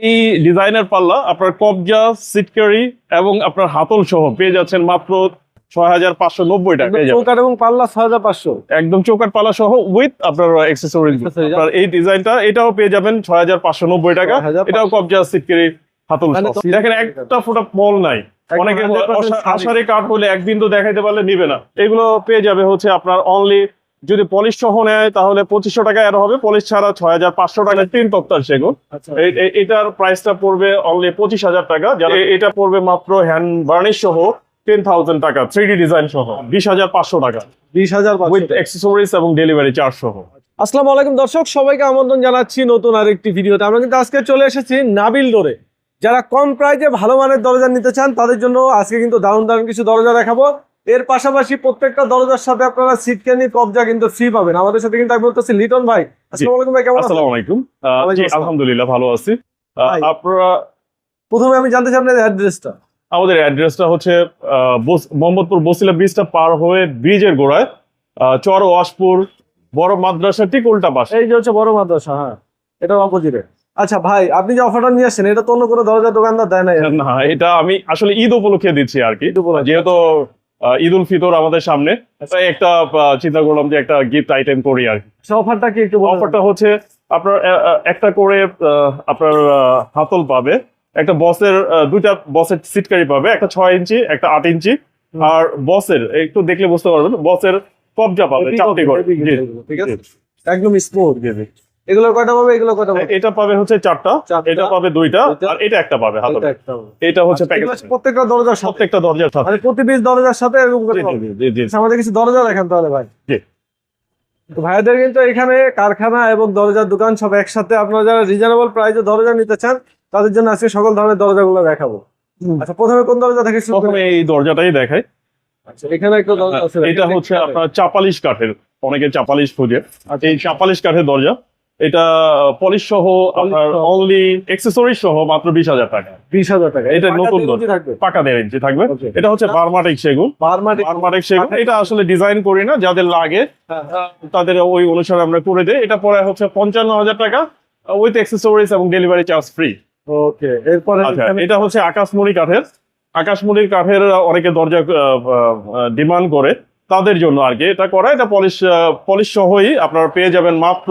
এই ডিজাইনের পাল্লা আপনার কবজা সিটকারি এবং আপনার হাতল সহ পেয়ে যাচ্ছেন মাত্র ছয় হাজার পাঁচশো নব্বই টাকা। পেয়ে চৌকাট এবং পাল্লা ছয় হাজার পাঁচশো। একদম চৌকাট পাল্লা সহ উইথ আপনার অ্যাক্সেসরিজ Accessories, আপনার এই ডিজাইনটা এটাও পেয়ে যাবেন ছয় হাজার পাঁচশো নব্বই টাকা। এটাও কবজা সিটকারি হাতল মানে তো- দেখেন একটা ফোটা মল নাই। অনেকে 100% শাড়ি। আষাঢ়ে কাঠ হলে এক বিন্দু দেখাইতে পারলে নিবে না। এগুলো পেয়ে যাবে হচ্ছে আপনার অনলি যদি পলিশ সহ নেয় তাহলে পঁচিশশো টাকা এর হবে। পলিশ ছাড়া ছয় হাজার পাঁচশো টাকা তিন তক্তার সেগুন। আচ্ছা। এটার প্রাইসটা পড়বে অনলি পঁচিশ হাজার টাকা। এটা পড়বে মাত্র হ্যান্ড বার্নিশ সহ টেন থাউজেন্ড টাকা থ্রি ডি ডিজাইন সহ বিশ হাজার পাঁচশো টাকা। বিশ হাজার উইথ অ্যাক্সেসরিজ এবং ডেলিভারি চার্জ সহ। আসসালামু আলাইকুম দর্শক সবাইকে আমন্ত্রণ জানাচ্ছি নতুন আরেকটি ভিডিওতে। আমরা কিন্তু আজকে চলে এসেছি নাবিল ডোরে যারা কম প্রাইজে ভালো মানের দরজা নিতে চান তাদের জন্য আজকে কিন্তু দারুণ দারুণ কিছু দরজা দেখাবো। এর পাশাপাশি প্রত্যেকটা দরজার সাথে আপনারা সিটকানি কবজা কিন্তু ফ্রি পাবেন। আমাদের সাথে কিন্তু আমি বলতেছি লিটন ভাই আসসালামু আলাইকুম ভাই কেমন আছেন? আসসালামু আলাইকুম। আলহামদুলিল্লাহ ভালো আছি। আপনারা প্রথমে আমি জানতে চাই আপনাদের অ্যাড্রেসটা আমাদের অ্যাড্রেসটা হচ্ছে মোহাম্মদপুর বসিলা ব্রিজটা পার হয়ে ব্রিজের গোড়ায় চর ওয়াশপুর বড় মাদ্রাসা ঠিক উল্টা পাশে। এই যে হচ্ছে বড় মাদ্রাসা হ্যাঁ। এটা অপোজিটে আচ্ছা ভাই আপনি যে অফারটা নিয়ে আসছেন এটা তো অন্য কোনো দরজা দোকানদার দেয় না না এটা আমি আসলে ঈদ উপলক্ষে দিচ্ছি আর কি। যেহেতু ঈদ উল ফিতর আমাদের সামনে। তাই একটা চিন্তা করলাম যে একটা গিফট আইটেম করি আর অফারটা কি একটু অফারটা হচ্ছে আপনার একটা করে আপনার হাতল পাবে। একটা বসের দুইটা বসের সিটকারি পাবে। একটা ছয় ইঞ্চি একটা আট ইঞ্চি। আর বসের একটু দেখলে বুঝতে পারবেন বসের কবজা পাবে করে। ঠিক আছে? একদম স্মুথ কয়টা পাবে? এগুলো কয়টা পাবে? এটা পাবে হচ্ছে চারটা। এটা পাবে দুইটা। আর এটা একটা পাবে এটা হচ্ছে আচ্ছা, প্যাকেজ প্রত্যেকটা দরজার সাথে? প্রত্যেকটা দরজার সাথে। মানে প্রতি পিস দরজার সাথে এরকম করে জি, জি, জি, জি। আচ্ছা, আমাদের কিছু দরজা দেখেন তাহলে ভাই। জি। ভাইদের কিন্তু এখানে কারখানা এবং দরজার দোকান সব একসাথে। আপনারা যারা রিজনেবল প্রাইসে দরজা নিতে চান তাদের জন্য আজকে সকল ধরনের দরজাগুলো দেখাবো। আচ্ছা প্রথমে কোন দরজা থেকে শুরু প্রথমে এই দরজাটাই দেখাই। আচ্ছা এখানে একটা দরজা আছে। এটা হচ্ছে আপনার চাপালিশ কাঠের অনেকে চাপালিশ খুঁজে। আচ্ছা। এই চাপালিশ কাঠের দরজা। এটা পলিশ সহ আপনার অনলি এক্সেসরিজ সহ মাত্র বিশ হাজার টাকা। বিশ হাজার টাকা। এটা নতুন পাকা দেড় ইঞ্চি থাকবে। এটা হচ্ছে বারমাটিক সেগুন। বারমাটি বারমাটিক সেগুন। এটা আসলে ডিজাইন করি না যাদের লাগে। হ্যাঁ, তাদের ওই অনুসারে আমরা করে দিই। এটা পরে হচ্ছে পঞ্চান্ন হাজার টাকা উইথ এক্সেসরিজ এবং ডেলিভারি চার্জ ফ্রি ওকে এরপরে আচ্ছা এটা হচ্ছে আকাশমণি কাঠের। আকাশমণির কাঠের অনেকে দরজা ডিমান্ড করে। তাদের জন্য আর কি। এটা করা এটা পলিশ পলিশ সহই আপনারা পেয়ে যাবেন মাত্র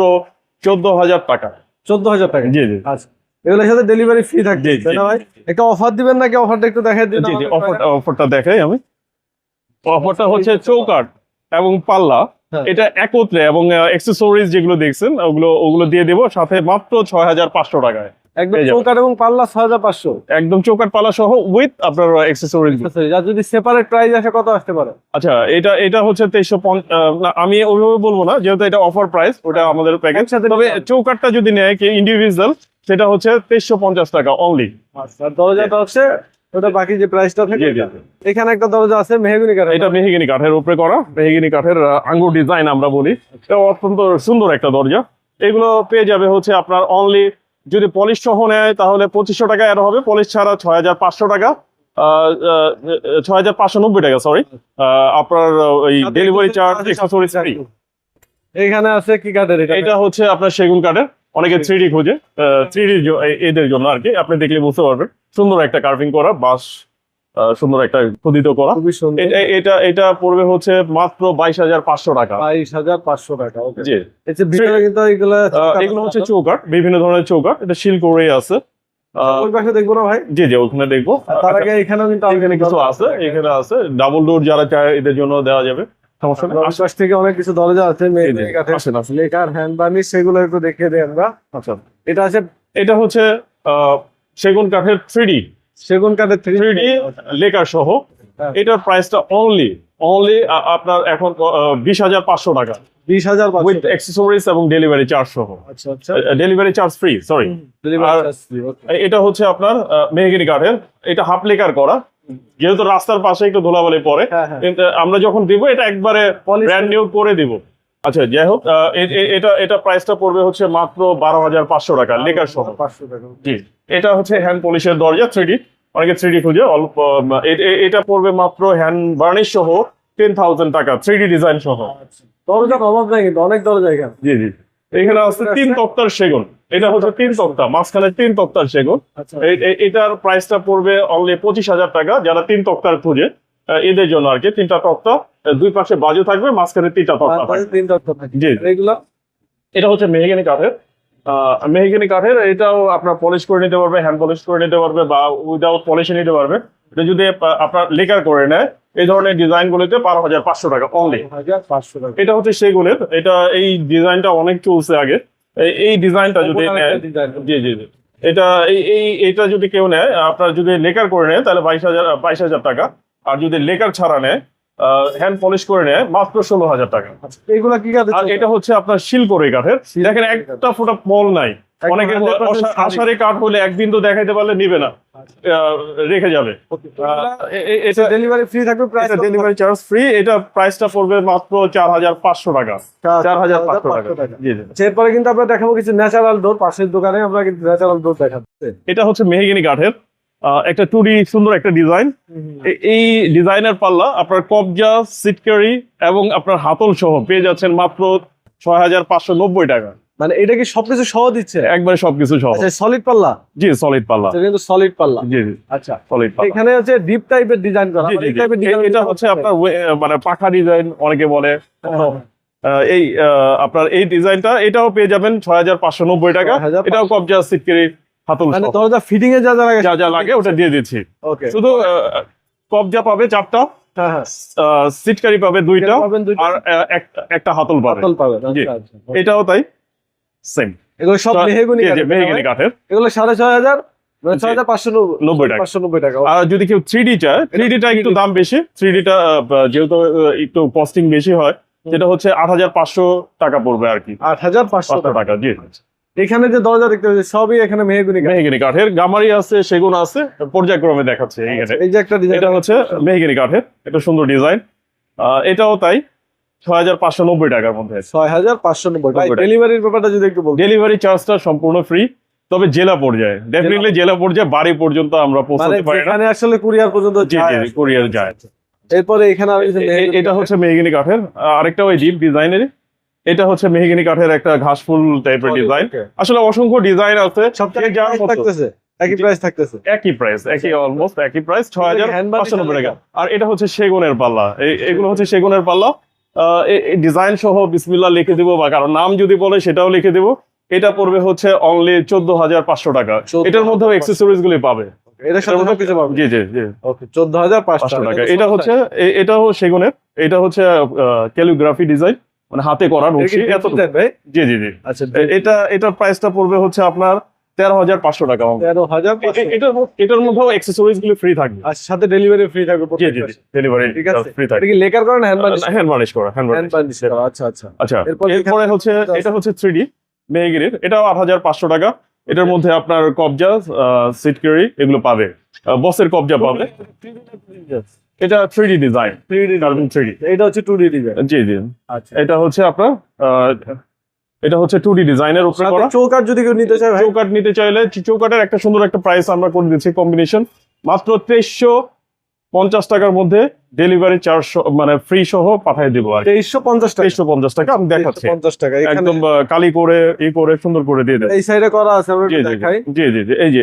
চোদ্দ হাজার টাকা। চোদ্দ হাজার টাকা? জি জি। আচ্ছা। এগুলোর সাথে ডেলিভারি ফ্রি থাকবে। তাই না ভাই? একটা অফার দিবেন নাকি? অফারটা একটু দেখাই দিন জি জি অফারটা অফারটা দেখাই আমি। অফারটা হচ্ছে চৌকাট এবং পাল্লা। হ্যাঁ। এটা একত্রে এবং অ্যাক্সেসরিজ যেগুলো দেখছেন ওগুলো ওগুলো দিয়ে দেবো। সাথে মাত্র ছয় হাজার পাঁচশো টাকায়। একদম চৌকাট এবং পাল্লা ছয় হাজার পাঁচশো। একদম চৌকাট পাল্লা সহ উইথ আপনার অ্যাক্সেসরিজ আর যদি সেপারেট প্রাইস আসে কত আসতে পারে? আচ্ছা এটা এটা হচ্ছে তেইশশো আমি ওইভাবে বলব না যেহেতু এটা অফার প্রাইস ওটা আমাদের প্যাকেজ তবে চৌকাটটা যদি নেয় কি ইন্ডিভিজুয়াল সেটা হচ্ছে তেইশশো পঞ্চাশ টাকা অনলি আচ্ছা দরজাটা হচ্ছে ওটা বাকি যে প্রাইসটা থাকে। এখানে একটা দরজা আছে মেহগুনি কাঠের। এটা মেহগিনি কাঠের উপরে করা মেহগিনি কাঠের আঙ্গুর ডিজাইন আমরা বলি। এটা অত্যন্ত সুন্দর একটা দরজা। এগুলো পেয়ে যাবে হচ্ছে আপনার অনলি যদি পলিশ সহ নেয় তাহলে পঁচিশশো টাকা এর হবে। পলিশ ছাড়া ছয় হাজার পাঁচশো টাকা ছয় হাজার পাঁচশো নব্বই টাকা সরি আপনার ওই ডেলিভারি চার্জ এক্সেসরিজ ফ্রি এখানে আছে কি কাঠের এটা? এটা হচ্ছে আপনার সেগুন কাঠের অনেকে থ্রি খোঁজে। থ্রি এদের জন্য আর কি। আপনি দেখলে বুঝতে পারবেন। সুন্দর একটা কার্ভিং করা বাস সুন্দর একটা খোদিত করা। এটা এটা পড়বে হচ্ছে মাত্র বাইশ হাজার পাঁচশো টাকা। বাইশ হাজার পাঁচশো টাকা জি। এগুলো হচ্ছে চৌকাট বিভিন্ন ধরনের চৌকাট এটা শিল করে আছে। আহ, ওই পাশে দেখব না ভাই? জি জি ওখানে দেখব। তার আগে এখানেও কিন্তু এখানে কিছু আছে এখানে আছে। ডাবল ডোর যারা চায় এদের জন্য দেওয়া যাবে। আশপাশ থেকে অনেক কিছু দরজা আছে। লেকার হ্যান্ড বার্নিশ সেগুলো একটু দেখিয়ে আমরা। আচ্ছা। এটা আছে এটা হচ্ছে আহ, সেগুন কাঠের থ্রি ডি সেগুন কাঠের থ্রি লেকার সহ। হ্যাঁ। এটার প্রাইসটা অনলি অনলি আপনার এখন বিশ হাজার পাঁচশো টাকা। বিশ হাজার উইথ অ্যাক্সেসরিজ এবং ডেলিভারি চার্জ সহ। Delivery charge free sorry. এটা হচ্ছে আপনার মেহগিনি কাঠের। এটা হাফ লেকার করা। যেহেতু রাস্তার পাশে একটু ধুলাবালি পরে হ্যাঁ হ্যাঁ। কিন্তু আমরা যখন দিব এটা একবারে ব্র্যান্ড নিউ করে দিব। আচ্ছা যাই হোক এটা এটা প্রাইসটা পড়বে হচ্ছে মাত্র বারো হাজার পাঁচশো টাকা লেকার সহ। পাঁচশো টাকা। জি এটা হচ্ছে হ্যান্ড পলিশের দরজা থ্রি অনেকে থ্রি খুঁজে অল্প এটা পড়বে মাত্র হ্যান্ড বার্নিশ সহ টেন থাউজেন্ড টাকা থ্রি ডিজাইন সহ। দরজার অভাব নাই কিন্তু অনেক দরজা এখানে জি জি এখানে আছে তিন তক্তার সেগুন এটা হচ্ছে তিন তক্তা মাঝখানে তিন তক্তার সেগুন। আচ্ছা। এটার প্রাইসটা পড়বে অনলি পঁচিশ হাজার টাকা যারা তিন তক্তার খুঁজে এদের জন্য আর কি তিনটা তক্তা আহ, দুই পাশে বাজু থাকবে মাঝখানে তিনটা তক্তা তত্ত্ব জি এগুলো? এটা হচ্ছে মেহগিনি কাঠের। মেহগিনি কাঠের এটাও আপনার পলিশ করে নিতে পারবে হ্যান্ড পলিশ করে নিতে পারবে বা উইদাউট পলিশে নিতে পারবে। এটা যদি আপনার লেকার করে নেয় এই ধরনের ডিজাইন গুলিতে বারো হাজার পাঁচশো টাকা। অনলি এটা হচ্ছে সেগুনের এটা এই ডিজাইনটা অনেক চলছে আগে। এই- ডিজাইনটা যদি। জি জি জি। এটা এই এই এটা যদি কেউ নেয় আপনার যদি লেকার করে নেয় তাহলে বাইশ হাজার বাইশ হাজার টাকা। আর যদি লেকার ছাড়া নেয় হ্যান্ড পলিশ করে নেয় মাত্র ষোলো হাজার টাকা। আচ্ছা, এগুলা কি কাঠের আর এটা হচ্ছে আপনার শিল করে কাঠের দেখেন একটা ফোটা পল নাই। একদম অনেকে 100% অসা- শাড়ি। আষাঢ়ে কাঠ হলে একদিন তো দেখাইতে পারলে নিবে না। আহ, রেখে যাবে। এটা ডেলিভারি ফ্রি থাকবে প্রাইস ডেলিভারি চার্জ ফ্রি এটা প্রাইসটা পড়বে মাত্র চার হাজার পাঁচশো টাকা। চার হাজার পাঁচশো টাকা। এরপরে কিন্তু আমরা দেখাবো কিছু ন্যাচারাল ডোর পাশের দোকানে আমরা কিন্তু ন্যাচারাল ডোর এটা হচ্ছে মেহগিনি কাঠের। একটা টুডি সুন্দর একটা ডিজাইন এই ডিজাইনের পাল্লা আপনার কবজা সিটকারি এবং আপনার হাতল সহ পেয়ে যাচ্ছেন মাত্র ছয় হাজার পাঁচশো নব্বই টাকা। মানে এটা কি সবকিছু সহ দিচ্ছে? একবারে সবকিছু সহ। আচ্ছা সলিড পাল্লা? জি সলিড পাল্লা। এটা কিন্তু সলিড পাল্লা। জি জি। আচ্ছা। সলিড পাল্লা। এখানে হচ্ছে ডিপ টাইপের ডিজাইন করা। জি। টাইপের ডিজাইন এটা হচ্ছে আপনার মানে পাখা ডিজাইন অনেকে বলে। আহ, এই আপনার এই ডিজাইনটা এটাও পেয়ে যাবেন ছয় হাজার পাঁচশো নব্বই টাকা। এটাও কবজা সিটকারি হাতল মানে দরজা ফিটিং এ যা যা লাগে যা যা লাগে ওটা দিয়ে দিচ্ছি ওকে শুধু কবজা পাবে চারটা আহ, সিটকারি পাবে দুইটা আর একটা- একটা হাতল পাবে। বোতল পাবেন জি। আচ্ছা, আচ্ছা। এটাও তাই সেম এগুলো সব মেহগুনি মেহগিনি কাঠের। এগুলো সাড়ে ছয় হাজার জি। ছয় হাজার পাঁচশো নব্বই টাকা। পাঁচশো নব্বই টাকা আর যদি কেউ থ্রি ডি চায় থ্রি ডিটা একটু দাম বেশি থ্রি ডিটা যেহেতু একটু কস্টিং বেশি হয় যেটা হচ্ছে আট হাজার পাঁচশো টাকা পড়বে আর কি। আট হাজার পাঁচশো পাঁচশো টাকা। জি। এখানে যে দরজা দেখতে পাচ্ছি সবই এখানে মেহগুনি। মেহগিনি কাঠের গামারি আছে সেগুন আছে পর্যায়ক্রমে দেখাচ্ছে এইখানে এই যে একটা ডিজাইন এটা হচ্ছে মেহগিনি কাঠের এটা সুন্দর ডিজাইন এটাও তাই ছয় হাজার পাঁচশো নব্বই টাকার মধ্যে ছয় হাজার পাঁচশো নব্বই টাকা। ডেলিভারির ব্যাপারটা যদি একটু ডেলিভারি চার্জটা সম্পূর্ণ ফ্রি তবে জেলা পর্যায়ে ডেফিনেটলি জেলা পর্যায়ে বাড়ি পর্যন্ত আমরা মানে পৌঁছাতে পারি এখানে আসলে কুরিয়ার পর্যন্ত জি যায়। যায়। এরপরে এখানে এটা হচ্ছে মেহগিনি কাঠের। আরেকটা ওই ডিপ ডিজাইনের এটা হচ্ছে মেহগিনি কাঠের একটা ঘাস ফুল টাইপের ডিজাইন আসলে অসংখ্য ডিজাইন আছে। একই প্রাইস থাকতেছে। একই প্রাইস একই অলমোস্ট একই প্রাইস ছয় হাজার পাঁচশো টাকা। আর এটা হচ্ছে সেগুনের পাল্লা। এগুলো হচ্ছে সেগুনের পাল্লা। ডিজাইন সহ বিসমিল্লা লিখে দিব বা কারও নাম যদি বলে সেটাও লিখে দিব। এটা পড়বে হচ্ছে অনলি চোদ্দ হাজার পাঁচশো টাকা। এটার মধ্যেও এক্সেসরিজ গুলি পাবে। এটা এটা হচ্ছে এ- এটাও সেগুনের। এটা হচ্ছে ক্যালিগ্রাফি ডিজাইন মানে হাতে করা নকশি এত ভাই? জি জি জি। আচ্ছা এটা এটার প্রাইসটা পড়বে হচ্ছে আপনার তেরো হাজার পাঁচশো টাকা তেরো হাজার এটার মধ্যে- এটার মধ্যেও অ্যাক্সেসরিজগুলো ফ্রি থাকবে। আচ্ছা সাথে ডেলিভারি ফ্রি থাকবে জি জি ডেলিভারি ঠিক আছে? ফ্রি এটা থাকবে কি লেকার করেন হ্যান্ড বানিশ হ্যান্ড বানিশ করা হ্যান্ড হ্যান্ড করা আচ্ছা আচ্ছা। আচ্ছা এরপর এরপরে হচ্ছে এটা হচ্ছে থ্রি ডি মেহগিরির এটাও আট হাজার পাঁচশো টাকা। এটার মধ্যে আপনার কবজা সিটকারি এগুলো পাবে। বসের কবজা পাবে। এটা three D design three D carbon three D এটা হচ্ছে টু ডি ডিজাইন জি জি। আচ্ছা। এটা হচ্ছে আপনার এটা হচ্ছে টু ডি ডিজাইনের উপরে করা। চৌকাট যদি কেউ নিতে চায় ভাই। চৌকাট নিতে চাইলে চৌকাটের একটা সুন্দর একটা প্রাইস আমরা করে দিচ্ছি কম্বিনেশন মাত্র তেইশশো পঞ্চাশ টাকার মধ্যে ডেলিভারি চার্জ মানে ফ্রি সহ পাঠিয়ে দিব আর তেইশশো পঞ্চাশ টাকা। তেইশশো পঞ্চাশ টাকা আমি দেখাচ্ছি। পঞ্চাশ টাকা। এখানে একদম কালি করে ই করে সুন্দর করে দিয়ে দেবো এই সাইডে করা আছে আমরা দেখাই। জি জি জি। এই যে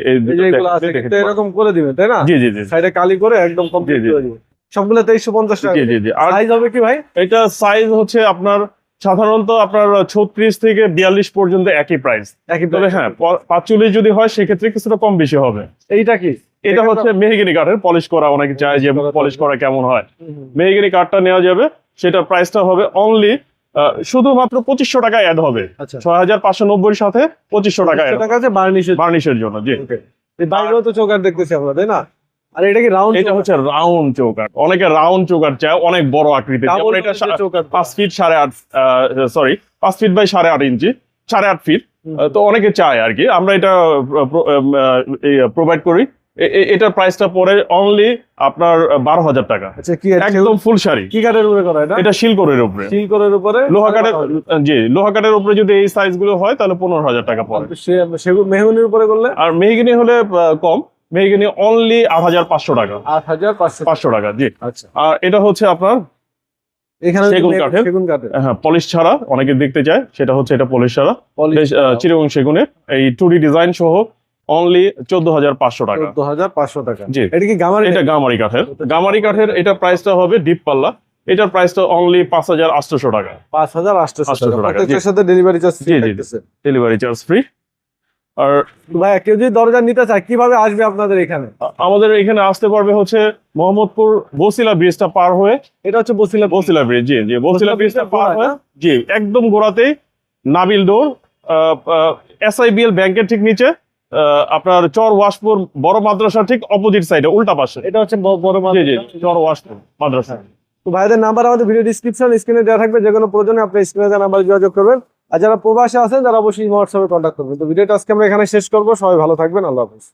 এরকম করে দিবেন তাই না? জি জি জি। সাইডে কালি করে একদম কমপ্লিট। করে দিবেন। সবগুলো তেইশশো পঞ্চাশ টাকা জি জি জি। আর সাইজ হবে কি ভাই? এটা সাইজ হচ্ছে আপনার সাধারণত আপনার ছত্রিশ থেকে বিয়াল্লিশ পর্যন্ত একই প্রাইস একই তবে হ্যাঁ পাঁচচল্লিশ যদি হয় সেক্ষেত্রে কিছুটা কম বেশি হবে। এইটা কি? এটা হচ্ছে মেহগিনি কাঠের পলিশ করা অনেকে চায় যে পলিশ করা কেমন হয়। মেহগিনি কাঠটা নেওয়া যাবে সেটার প্রাইসটা হবে অনলি শুধুমাত্র পঁচিশশো টাকা অ্যাড হবে। আচ্ছা। ছয় হাজার পাঁচশো নব্বইয়ের সাথে পঁচিশশো টাকা। বার্নিশের। জন্য জি। এই বাইরেও তো চৌকাট দেখতেছি আমরা তাই না? আর এটা কি রাউন্ড এটা হচ্ছে রাউন্ড চৌকাট অনেকে রাউন্ড চৌকাট চায় অনেক বড় আকৃতির। যেমন এটা পাঁচ ফিট সাড়ে আট সরি পাঁচ ফিট বাই সাড়ে আট ইঞ্চি সাড়ে আট ফিট তো অনেকে চায় আর কি। আমরা এটা প্রোভাইড করি। এটার প্রাইসটা পড়ে অনলি আপনার বারো হাজার টাকা। আচ্ছা কি একদম ফুল শাড়ি। কি কাঠের উপরে করা এটা? এটা শিলকরের উপরে। শিলকরের উপরে? লোহা কাঠের জি লোহা কাঠের উপরে যদি এই সাইজগুলো হয় তাহলে পনেরো হাজার টাকা পড়ে। মেহগুনির উপরে করলে? আর মেহগিনি হলে কম। মেহগিনি অনলি আট হাজার পাঁচশো টাকা। আট হাজার পাঁচশো টাকা। জি। আচ্ছা। আর এটা হচ্ছে আপনার এখানে সেগুন কাঠের। সেগুন কাঠের। হ্যাঁ পলিশ ছাড়া অনেকে দেখতে চায় সেটা হচ্ছে এটা পলিশ ছাড়া। Polish সেগুনের। এই টুডি ডিজাইন সহ অনলি চোদ্দ হাজার পাঁচশো টাকা। চোদ্দ হাজার পাঁচশো টাকা। জি। এটা কি গামারি এটা গামারি কাঠের। গামারি কাঠের এটা প্রাইসটা হবে ডিপ পাল্লা। এটার প্রাইসটা অনলি পাঁচ হাজার আটশোশো টাকা। পাঁচ হাজার আটশোশো টাকা। টাকা, প্রত্যেকটার জি। সাথে ডেলিভারি চার্জ জি, জি, জি। ডেলিভারি চার্জ ফ্রি আর ভাই কেউ যদি দরজা নিতে চায় কীভাবে আসবে আপনাদের এখানে? আমাদের এখানে আসতে পারবে হচ্ছে মোহাম্মদপুর বসিলা ব্রিজটা পার হয়ে। এটা হচ্ছে বসিলা বসিলা ব্রিজ জি জি বসিলা ব্রিজটা পার হয়ে জি একদম গোড়াতেই নাবিল ডোর এসআইবিএল ব্যাংকের ঠিক নিচে আপনার চর ওয়াশপুর বড় মাদ্রাসা ঠিক অপোজিট সাইডে উল্টা পাশে। এটা হচ্ছে বড় জি চর ওয়াশপুর মাদ্রাসা। তো ভাইদের নাম্বার আমাদের ভিডিও ডিসক্রিপশন স্ক্রিনে দেওয়া থাকবে যে কোনো প্রয়োজনে আপনি স্ক্রিনে নাম্বারে যোগাযোগ করবেন। আর যারা প্রবাসে আছেন, তারা অবশ্যই হোয়াটসঅ্যাপে কন্ট্যাক্ট করবেন। তো ভিডিওটা আজকে আমরা এখানে শেষ করব। সবাই ভালো থাকবেন। আল্লাহ হাফিজ।